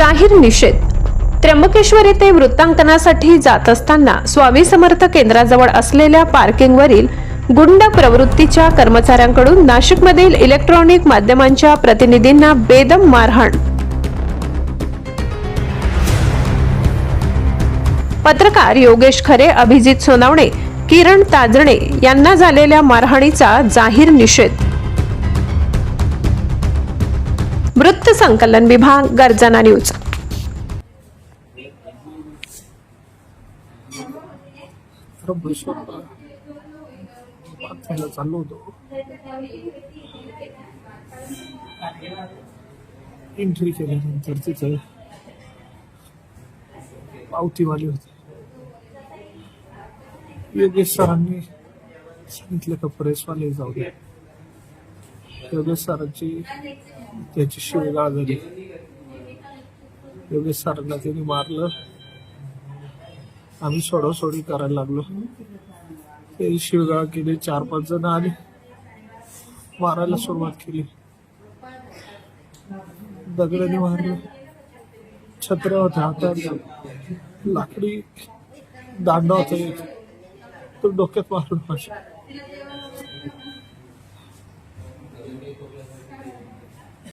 जाहीर निषेध. त्र्यंबकेश्वर येथे वृत्तांकनासाठी जात असताना स्वामी समर्थ केंद्राजवळ असलेल्या पार्किंगवरील गुंड प्रवृत्तीच्या कर्मचाऱ्यांकडून नाशिकमधील इलेक्ट्रॉनिक माध्यमांच्या प्रतिनिधींना बेदम मारहाण. पत्रकार योगेश खरे अभिजित सोनावणे किरण ताजणे यांना झालेल्या मारहाणीचा जाहीर निषेध. वृत्त संकलन विभाग गर्जना न्यूज. खरं होतो एंट्री केल्यानंतर तिथे पावतीवाली होती. योगेश सरांनी सांगितलं का प्रेसवाले जाऊ दे. योगेश सरांची त्याची शिवगाळ झाली योगेश सरांना त्यांनी मारलं. आम्ही सोडासोडी करायला लागलो. ते शिवगाळ केली चार पाच जण आले. मारायला सुरुवात केली. दगडाने मारलं. छत्र्या होत्या हातात लाकडी दांडा होता. तो डोक्यात मारून माझ्या 嗯。